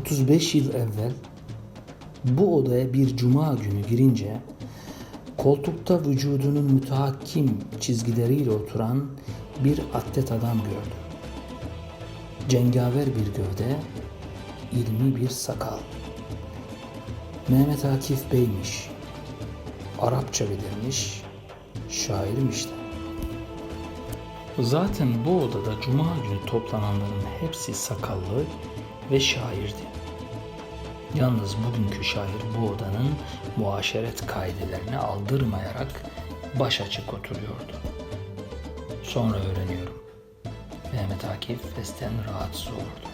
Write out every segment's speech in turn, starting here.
35 yıl evvel bu odaya bir cuma günü girince koltukta vücudunun mütehakkim çizgileriyle oturan bir atlet adam gördüm. Cengaver bir gövde, ilmi bir sakal. Mehmet Akif Bey'miş. Arapça bilirmiş, şairmiş de. Zaten bu odada cuma günü toplananların hepsi sakallı ve şairdi. Yalnız bugünkü şair bu odanın muaşeret kaidelerini aldırmayarak baş açık oturuyordu. Sonra öğreniyorum. Mehmet Akif festen rahatsız olurdu.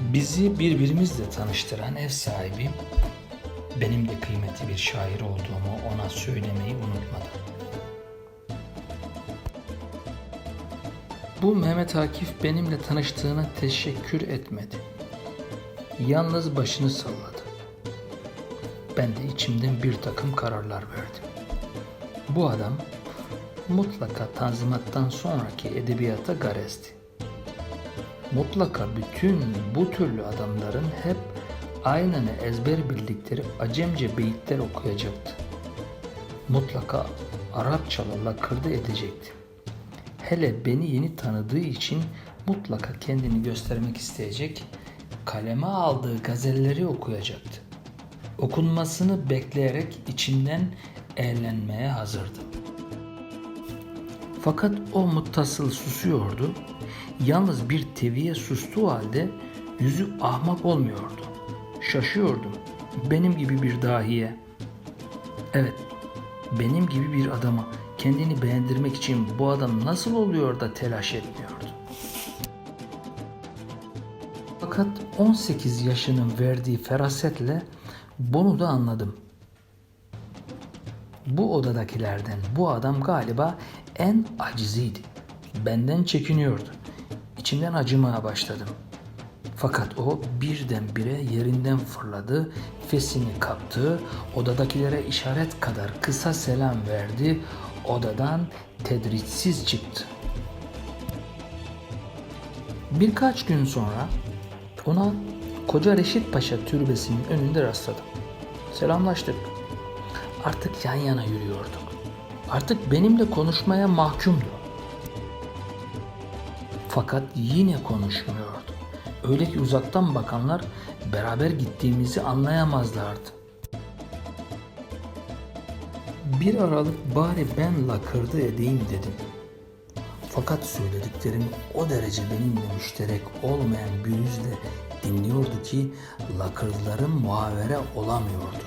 Bizi birbirimizle tanıştıran ev sahibi benim de kıymetli bir şair olduğumu ona söylemeyi unutmadı. Bu Mehmet Akif benimle tanıştığına teşekkür etmedi. Yalnız başını salladı. Ben de içimden bir takım kararlar verdim. Bu adam mutlaka Tanzimat'tan sonraki edebiyata garezdi. Mutlaka bütün bu türlü adamların hep aynını ezber bildikleri Acemce beyitler okuyacaktı. Mutlaka Arapçalı lakırdı edecekti. Hele beni yeni tanıdığı için mutlaka kendini göstermek isteyecek, kaleme aldığı gazelleri okuyacaktı. Okunmasını bekleyerek içinden eğlenmeye hazırdı. Fakat o muttasıl susuyordu. Yalnız bir teviye sustuğu halde yüzü ahmak olmuyordu. Şaşıyordum. Benim gibi bir dahiye. Evet, benim gibi bir adama kendini beğendirmek için bu adam nasıl oluyor da telaş etmiyordu? Fakat 18 yaşının verdiği ferasetle bunu da anladım. Bu odadakilerden bu adam galiba en aciziydi. Benden çekiniyordu. İçimden acımaya başladım. Fakat o birdenbire yerinden fırladı, fesini kaptı, odadakilere işaret kadar kısa selam verdi, odadan tedriçsiz çıktı. Birkaç gün sonra ona Koca Reşit Paşa türbesinin önünde rastladım. Selamlaştık. Artık yan yana yürüyorduk. Artık benimle konuşmaya mahkumdu. Fakat yine konuşmuyordu. Öyle ki uzaktan bakanlar beraber gittiğimizi anlayamazlardı. Bir aralık bari ben lakırdı edeyim dedim. Fakat söylediklerim o derece benimle müşterek olmayan bir yüzle dinliyordu ki lakırdılarım muhavere olamıyordu.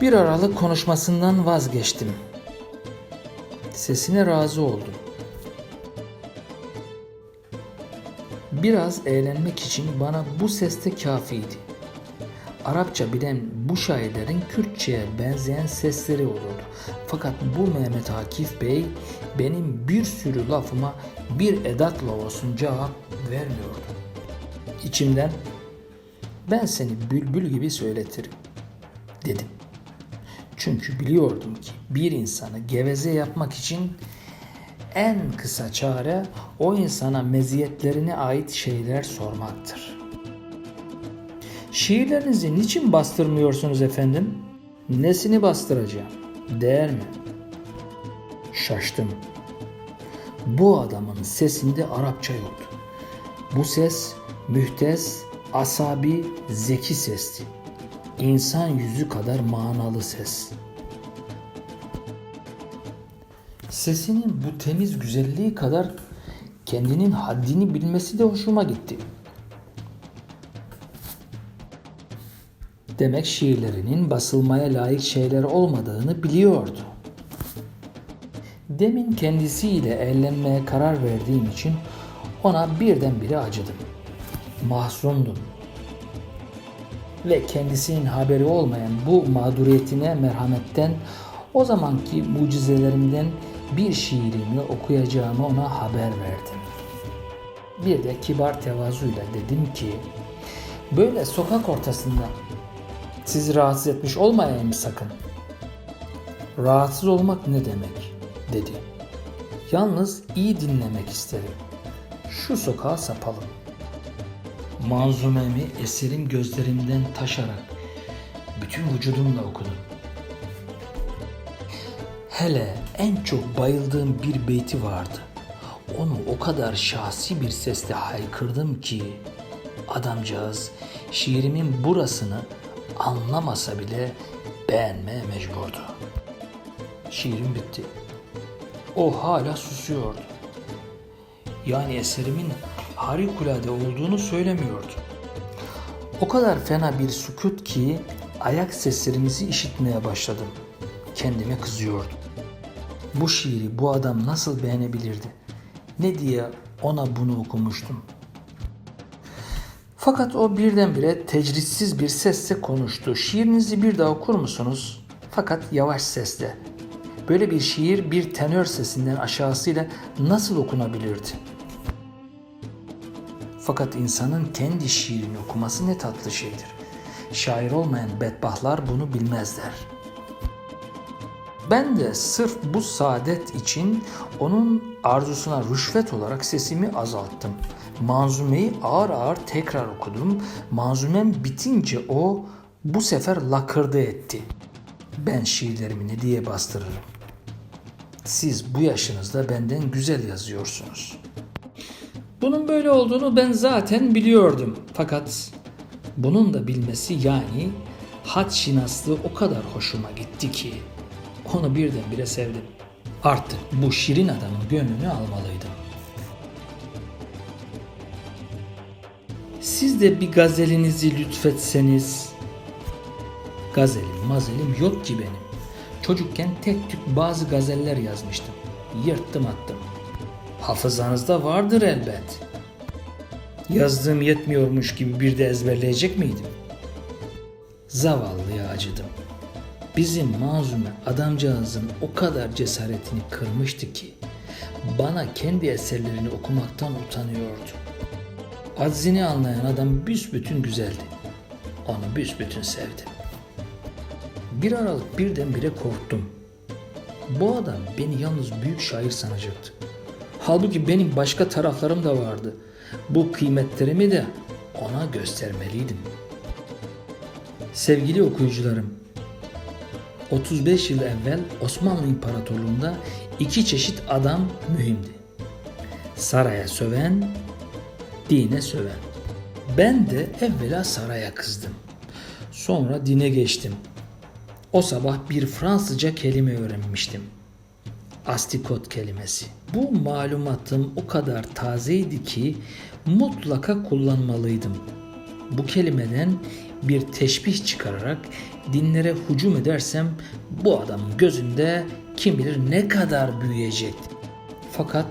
Bir aralık konuşmasından vazgeçtim. Sesine razı oldum. Biraz eğlenmek için bana bu seste kafiydi. Arapça bilen bu şairlerin Kürtçe'ye benzeyen sesleri olurdu. Fakat bu Mehmet Akif Bey benim bir sürü lafıma bir edatla olsun cevap vermiyordu. İçimden ben seni bülbül gibi söyletirim dedim. Çünkü biliyordum ki bir insanı geveze yapmak için en kısa çare o insana meziyetlerine ait şeyler sormaktır. Şiirlerinizi niçin bastırmıyorsunuz efendim? Nesini bastıracağım? Değer mi? Şaştım. Bu adamın sesinde Arapça yoktu. Bu ses mühtes, asabi, zeki sesti. İnsan yüzü kadar manalı ses. Sesinin bu temiz güzelliği kadar kendinin haddini bilmesi de hoşuma gitti. Demek şiirlerinin basılmaya layık şeyler olmadığını biliyordu. Demin kendisiyle eğlenmeye karar verdiğim için ona birdenbire acıdım. Mahzundum. Ve kendisinin haberi olmayan bu mağduriyetine merhametten o zamanki mucizelerimden bir şiirimi okuyacağımı ona haber verdim. Bir de kibar tevazuyla dedim ki böyle sokak ortasında sizi rahatsız etmiş olmayayım sakın. Rahatsız olmak ne demek? dedi. Yalnız iyi dinlemek isterim. Şu sokağa sapalım. Manzumemi eserim gözlerimden taşarak bütün vücudumla okudum. Hele en çok bayıldığım bir beyti vardı. Onu o kadar şahsi bir sesle haykırdım ki adamcağız şiirimin burasını anlamasa bile beğenmeye mecburdu. Şiirim bitti. O hala susuyordu. Yani eserimin harikulade olduğunu söylemiyordu. O kadar fena bir sükut ki ayak seslerimizi işitmeye başladım. Kendime kızıyordum. Bu şiiri bu adam nasıl beğenebilirdi? Ne diye ona bunu okumuştum. Fakat o birdenbire tecrissiz bir sesle konuştu. Şiirinizi bir daha okur musunuz? Fakat yavaş sesle. Böyle bir şiir bir tenör sesinden aşağısıyla nasıl okunabilirdi? Fakat insanın kendi şiirini okuması ne tatlı şeydir. Şair olmayan bedbahtlar bunu bilmezler. Ben de sırf bu saadet için onun arzusuna rüşvet olarak sesimi azalttım. Manzumeyi ağır ağır tekrar okudum. Manzumem bitince o bu sefer lakırdı etti. Ben şiirlerimi ne diye bastırırım. Siz bu yaşınızda benden güzel yazıyorsunuz. Bunun böyle olduğunu ben zaten biliyordum. Fakat bunun da bilmesi yani hat şinaslığı o kadar hoşuma gitti ki onu birdenbire sevdim. Artık bu şirin adamın gönlünü almalıydım. Siz de bir gazelinizi lütfetseniz. Gazelim mazelim yok ki benim. Çocukken tek tük bazı gazeller yazmıştım. Yırttım attım. Hafızanızda vardır elbet. Yazdığım yetmiyormuş gibi bir de ezberleyecek miydim? Zavallıya acıdım. Bizim mazume adamcağızın o kadar cesaretini kırmıştı ki bana kendi eserlerini okumaktan utanıyordu. Aczini anlayan adam büsbütün güzeldi. Onu büsbütün sevdim. Bir aralık birdenbire korktum. Bu adam beni yalnız büyük şair sanacaktı. Halbuki benim başka taraflarım da vardı. Bu kıymetlerimi de ona göstermeliydim. Sevgili okuyucularım, 35 yıl evvel Osmanlı İmparatorluğu'nda iki çeşit adam mühimdi. Saraya söven, dine söven. Ben de evvela saraya kızdım. Sonra dine geçtim. O sabah bir Fransızca kelime öğrenmiştim. Astikot kelimesi. Bu malumatım o kadar tazeydi ki mutlaka kullanmalıydım. Bu kelimeden bir teşbih çıkararak dinlere hücum edersem bu adamın gözünde kim bilir ne kadar büyüyecekti. Fakat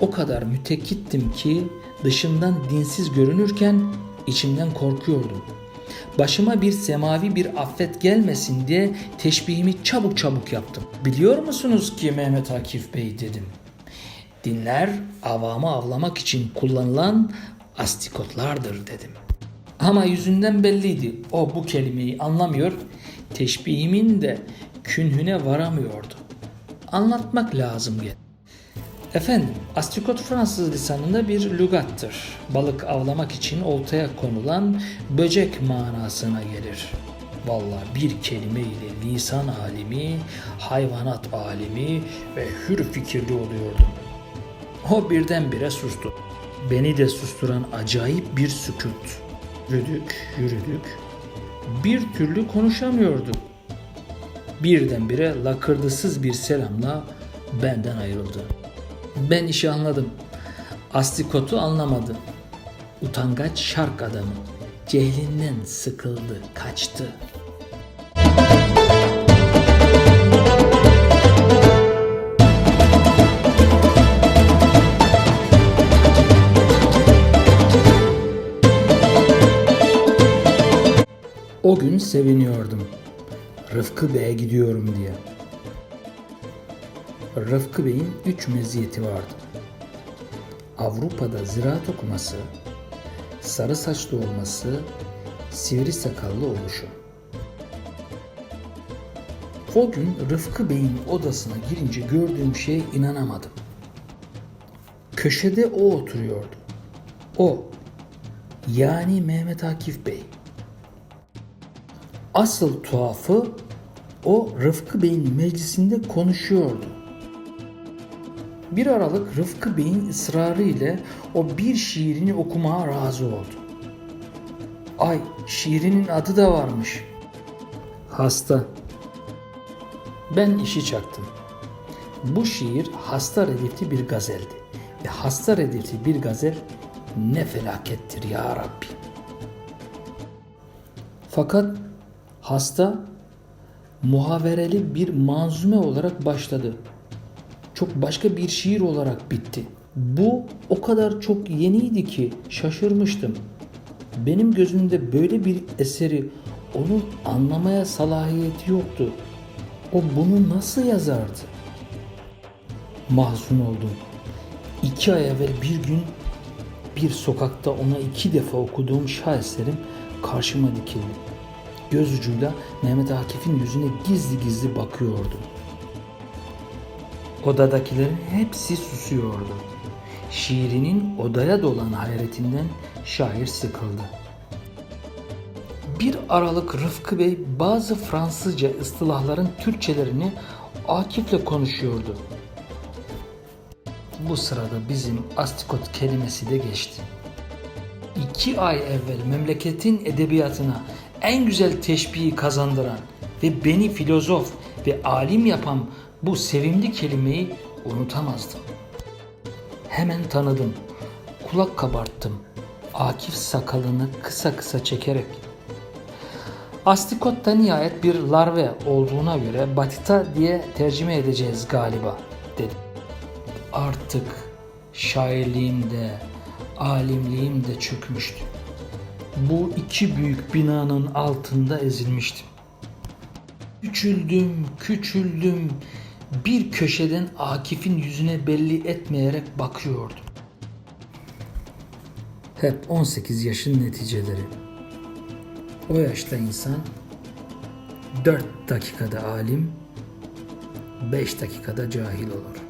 o kadar mütekkittim ki dışından dinsiz görünürken içimden korkuyordum. Başıma bir semavi bir affet gelmesin diye teşbihimi çabuk çabuk yaptım. Biliyor musunuz ki Mehmet Akif Bey dedim. Dinler avamı avlamak için kullanılan astikotlardır dedim. Ama yüzünden belliydi. O bu kelimeyi anlamıyor, teşbihimin de künhüne varamıyordu. Anlatmak lazım gel. Efendim, astikot Fransız lisanında bir lügattır. Balık avlamak için oltaya konulan böcek manasına gelir. Valla bir kelime ile lisan alimi, hayvanat alimi ve hür fikirli oluyordum. O birdenbire sustu. Beni de susturan acayip bir sükut. Yürüdük, yürüdük. Bir türlü konuşamıyorduk. Birdenbire lakırdısız bir selamla benden ayrıldı. Ben işi anladım. Astikotu anlamadı. Utangaç şark adamı. Cehlinden sıkıldı, kaçtı. O gün seviniyordum. Rıfkı Bey'e gidiyorum diye. Rıfkı Bey'in üç meziyeti vardı. Avrupa'da ziraat okuması, sarı saçlı olması, sivri sakallı oluşu. O gün Rıfkı Bey'in odasına girince gördüğüm şeye inanamadım. Köşede o oturuyordu. O, Yani Mehmet Akif Bey. Asıl tuhafı o Rıfkı Bey'in meclisinde konuşuyordu. Bir aralık Rıfkı Bey'in ısrarı ile o bir şiirini okumaya razı oldu. Ay şiirinin adı da varmış. Hasta. Ben işi çaktım. Bu şiir hasta redifli bir gazeldi. Ve hasta redifli bir gazel ne felakettir ya Rabbi. Fakat hasta muhavereli bir manzume olarak başladı. Çok başka bir şiir olarak bitti. Bu o kadar çok yeniydi ki şaşırmıştım. Benim gözümde böyle bir eseri onun anlamaya salahiyeti yoktu. O bunu nasıl yazardı? Mahzun oldum. İki ay evvel bir gün bir sokakta ona iki defa okuduğum şaheserim karşıma dikildi. Göz ucuyla Mehmet Akif'in yüzüne gizli gizli bakıyordum. Odadakilerin hepsi susuyordu. Şiirinin odaya dolan hayretinden şair sıkıldı. Bir aralık Rıfkı Bey bazı Fransızca ıstılahların Türkçelerini Akif'le konuşuyordu. Bu sırada bizim astikot kelimesi de geçti. İki ay evvel memleketin edebiyatına en güzel teşbihi kazandıran ve beni filozof ve alim yapan bu sevimli kelimeyi unutamazdım. Hemen tanıdım. Kulak kabarttım. Akif sakalını kısa kısa çekerek. Astikotta nihayet bir larve olduğuna göre batita diye tercüme edeceğiz galiba dedi. Artık şairliğim de alimliğim de çökmüştü. Bu iki büyük binanın altında ezilmiştim. Küçüldüm, küçüldüm. Bir köşeden Akif'in yüzüne belli etmeyerek bakıyordum. Hep 18 yaşın neticeleri. O yaşta insan 4 dakikada alim, 5 dakikada cahil olur.